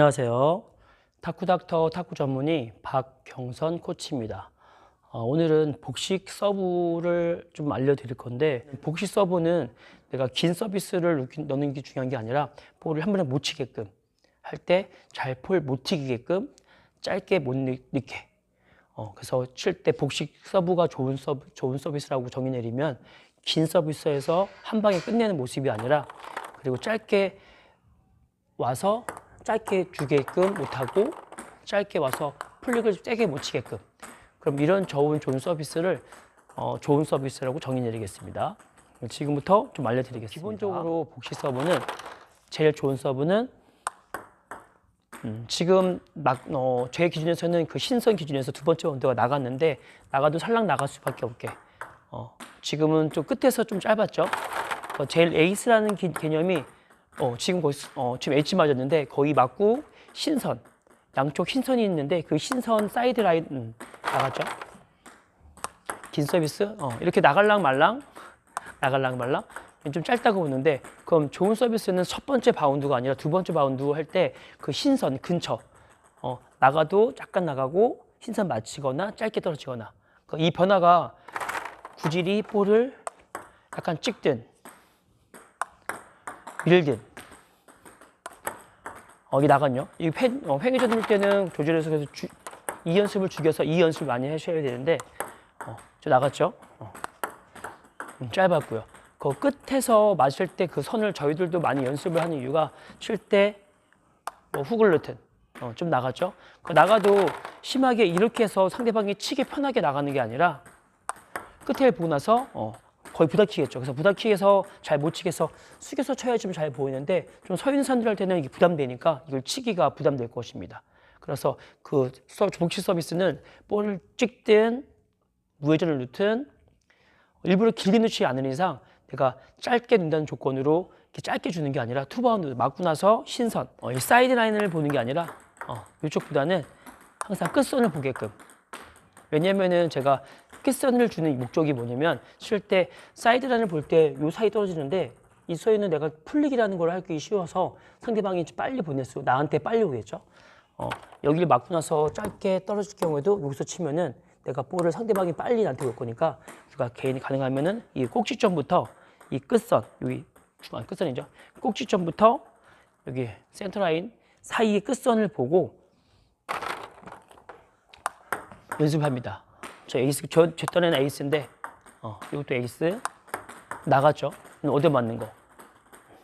안녕하세요. 탁구닥터 탁구 전문의 박경선 코치입니다. 어, 오늘은 복식 서브를 좀 알려드릴 건데 복식 서브는 내가 긴 서비스를 넣는 게 중요한 게 아니라 볼을 한 번에 못 치게끔 할 때 잘 볼 못 튀기게끔 짧게 못 넣- 넣게 어, 그래서 칠 때 복식 서브가 좋은 서브, 좋은 서비스라고 정의 내리면 긴 서비스에서 한 방에 끝내는 모습이 아니라 그리고 짧게 와서 짧게 주게끔 못하고 짧게 와서 플릭을 세게 못 치게끔 그럼 이런 좋은 좋은 서비스를 어, 좋은 서비스라고 정의 내리겠습니다. 지금부터 좀 알려드리겠습니다. 기본적으로 복식 서브는 제일 좋은 서브는 음, 지금 막, 어, 제 기준에서는 그 신선 기준에서 두 번째 원도가 나갔는데 나가도 살랑 나갈 수밖에 없게 어, 지금은 좀 끝에서 좀 짧았죠. 어, 제일 에이스라는 기- 개념이 어, 지금 거의 수- 어, 지금 엣지 맞았는데 거의 맞고 신선. 양쪽 신선이 있는데 그 신선 사이드 라인 음, 나갔죠. 긴 서비스? 어, 이렇게 나갈랑 말랑? 나갈랑 말랑? 좀 짧다고 보는데 그럼 좋은 서비스는 첫 번째 바운드가 아니라 두 번째 바운드 할 때 그 신선 근처. 어, 나가도 약간 나가고 신선 맞히거나 짧게 떨어지거나. 그이 변화가 구질이 볼을 약간 찍든 밀든 어, 이게 나갔요. 이 회, 어, 횡회전 할 때는 조절해서 그래서 주, 이 연습을 죽여서 이 연습을 많이 하셔야 되는데 어, 저 나갔죠. 어. 음, 짧았고요. 그 끝에서 맞을 때 그 선을 저희들도 많이 연습을 하는 이유가 칠 때 뭐 훅을 넣든 어, 좀 나갔죠. 그 나가도 심하게 이렇게 해서 상대방이 치기 편하게 나가는 게 아니라 끝에 보고 나서 어, 거의 부닥치겠죠. 그래서 부닥치게서 잘 못 치겠어 숙여서 쳐야 좀 잘 보이는데 좀 서 있는 사람들한테는 이게 부담되니까 이걸 치기가 부담될 것입니다. 그래서 그 서- 복식 서비스는 볼을 찍든 무회전을 넣든 일부러 길게 넣지 않는 이상 내가 짧게 넣는다는 조건으로 이렇게 짧게 주는 게 아니라 투바운드 맞고 나서 신선 어, 이 사이드 라인을 보는 게 아니라 어, 이쪽보다는 항상 끝선을 보게끔 왜냐면은 제가 끝선을 주는 목적이 뭐냐면 칠 때 사이드 라인을 볼 때 요 사이 떨어지는데 이 사이는 내가 풀릭이라는 걸 하기 쉬워서 상대방이 빨리 수 나한테 빨리 오겠죠. 어, 여기를 맞고 나서 짧게 떨어질 경우에도 여기서 치면은 내가 볼을 상대방이 빨리 나한테 올 거니까 우리가 개인이 가능하면은 이 꼭지점부터 이 끝선 여기 중앙 끝선이죠. 꼭지점부터 여기 센터 라인 사이의 끝선을 보고 연습합니다. 저 에이스 저, 제 딴에는 에이스인데 어, 이것도 에이스 나갔죠. 어디 맞는 거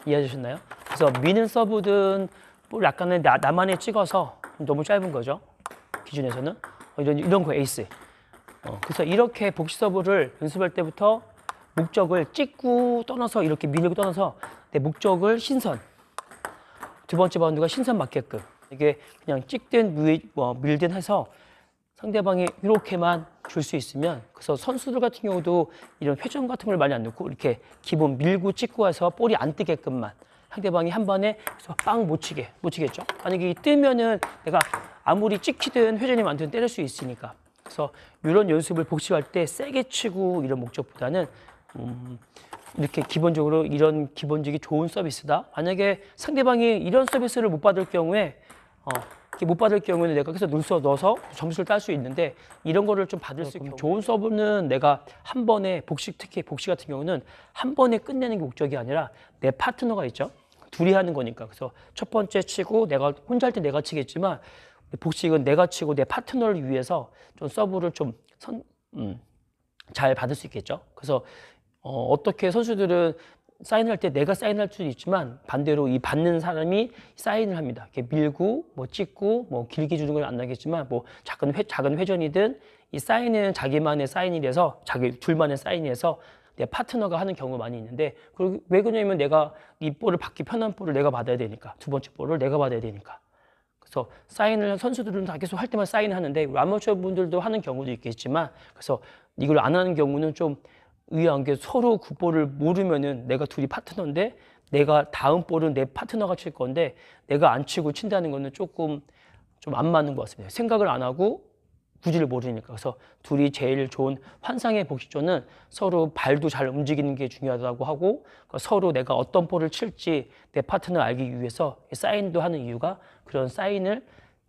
이해하셨나요? 그래서 미는 서브든 볼 약간은 나, 나만의 찍어서 너무 짧은 거죠. 기준에서는 어, 이런 이런 거 에이스. 어, 그래서 이렇게 복시 서브를 연습할 때부터 목적을 찍고 떠나서 이렇게 밀고 떠나서 내 목적을 신선. 두 번째 바운드가 신선 맞게끔 이게 그냥 찍든 무- 뭐 밀든 해서 상대방이 이렇게만 줄 수 있으면 그래서 선수들 같은 경우도 이런 회전 같은 걸 많이 안 넣고 이렇게 기본 밀고 찍고 해서 볼이 안 뜨게끔만 상대방이 한 번에 빵 못 치게 못 치겠죠. 만약에 이 뜨면은 내가 아무리 찍히든 회전이 많든 때릴 수 있으니까 그래서 이런 연습을 복식할 때 세게 치고 이런 목적보다는 음, 이렇게 기본적으로 이런 기본적이 좋은 서비스다. 만약에 상대방이 이런 서비스를 못 받을 경우에 어, 못 받을 경우에는 내가 계속 눌러 넣어서 점수를 딸 수 있는데 이런 거를 좀 받을 수 있는 좋은 서브는 내가 한 번에 복식 특히 복식 같은 경우는 한 번에 끝내는 게 목적이 아니라 내 파트너가 있죠. 둘이 하는 거니까 그래서 첫 번째 치고 내가 혼자 할 때 내가 치겠지만 복식은 내가 치고 내 파트너를 위해서 좀 서브를 좀 선, 음, 잘 받을 수 있겠죠. 그래서 어, 어떻게 선수들은 사인할 때 내가 사인할 수도 있지만 반대로 이 받는 사람이 사인을 합니다. 이렇게 밀고 뭐 찍고 뭐 길게 주는 건 안 나겠지만 뭐 작은 회, 작은 회전이든 이 사인은 자기만의 사인이라서 자기 둘만의 사인이라서 내 파트너가 하는 경우가 많이 있는데 왜 그러냐면 내가 이 볼을 받기 편한 볼을 내가 받아야 되니까 두 번째 볼을 내가 받아야 되니까 그래서 사인을 선수들은 다 계속 할 때만 사인하는데 아마추어 분들도 하는 경우도 있겠지만 그래서 이걸 안 하는 경우는 좀 의아한 게 서로 그 볼을 모르면은 내가 둘이 파트너인데 내가 다음 볼은 내 파트너가 칠 건데 내가 안 치고 친다는 거는 조금 좀 안 맞는 것 같습니다. 생각을 안 하고 구질을 모르니까 그래서 둘이 제일 좋은 환상의 복식조는 서로 발도 잘 움직이는 게 중요하다고 하고 그 서로 내가 어떤 볼을 칠지 내 파트너 알기 위해서 사인도 하는 이유가 그런 사인을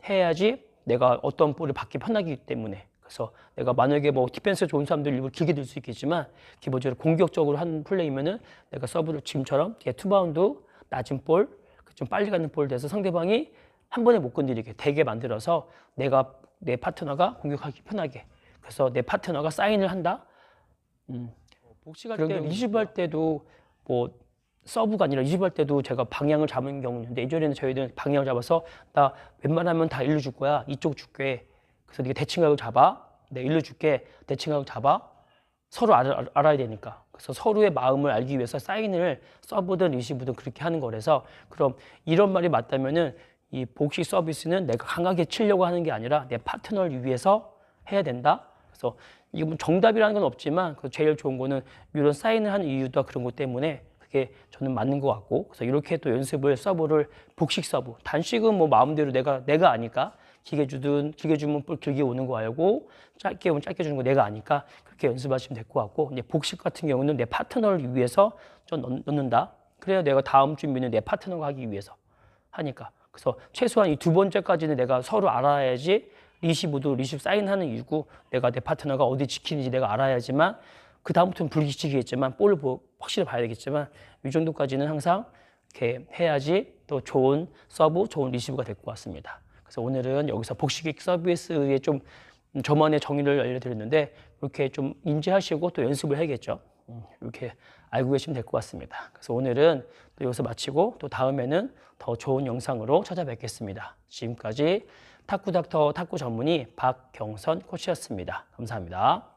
해야지 내가 어떤 볼을 받기 편하기 때문에 그래서 내가 만약에 뭐 디펜스 좋은 사람들 일부러 길게 들 수 있겠지만 기본적으로 공격적으로 하는 플레이면은 내가 서브를 지금처럼 뒤에 투바운드 낮은 볼, 그좀 빨리 가는 볼 돼서 상대방이 한 번에 못 건드리게 되게 만들어서 내가 내 파트너가 공격하기 편하게 그래서 내 파트너가 사인을 한다. 음. 복식할 때 리시브 할 때도 뭐 서브가 아니라 리시브 할 때도 제가 방향을 잡은 경우는 있는데 예전에는 저희들은 방향을 잡아서 나 웬만하면 다 일로 줄 거야 이쪽 줄게 그래서 네가 대칭각을 잡아. 내 일로 줄게. 대칭각을 잡아. 서로 알아, 알아야 되니까. 그래서 서로의 마음을 알기 위해서 사인을 서브든 리시브든 그렇게 하는 거라서 그럼 이런 말이 맞다면은 이 복식 서비스는 내가 강하게 치려고 하는 게 아니라 내 파트너를 위해서 해야 된다. 그래서 이게 뭐 정답이라는 건 없지만 그 제일 좋은 거는 이런 사인을 하는 이유도 그런 것 때문에 그게 저는 맞는 것 같고 그래서 이렇게 또 연습을 서브를 복식 서브 단식은 뭐 마음대로 내가 내가 아니까 길게 주든 길게 주면 볼 길게 오는 거 알고 짧게 오면 짧게 주는 거 내가 아니까 그렇게 연습하시면 될 것 같고 이제 복식 같은 경우는 내 파트너를 위해서 좀 넣- 넣는다 그래야 내가 다음 준비는 내 파트너가 하기 위해서 하니까 그래서 최소한 이 두 번째까지는 내가 서로 알아야지 리시브도 리시브 사인하는 이유고 내가 내 파트너가 어디 지키는지 내가 알아야지만 그 다음부터는 불규칙이겠지만 볼을 보, 확실히 봐야 되겠지만 이 정도까지는 항상 이렇게 해야지 또 좋은 서브, 좋은 리시브가 될 것 같습니다. 그래서 오늘은 여기서 복식익 서비스의 좀 저만의 정의를 알려드렸는데 이렇게 좀 인지하시고 또 연습을 해야겠죠. 음, 이렇게 알고 계시면 될 것 같습니다. 그래서 오늘은 또 여기서 마치고 또 다음에는 더 좋은 영상으로 찾아뵙겠습니다. 지금까지 탁구 닥터 탁구 전문의 박경선 코치였습니다. 감사합니다.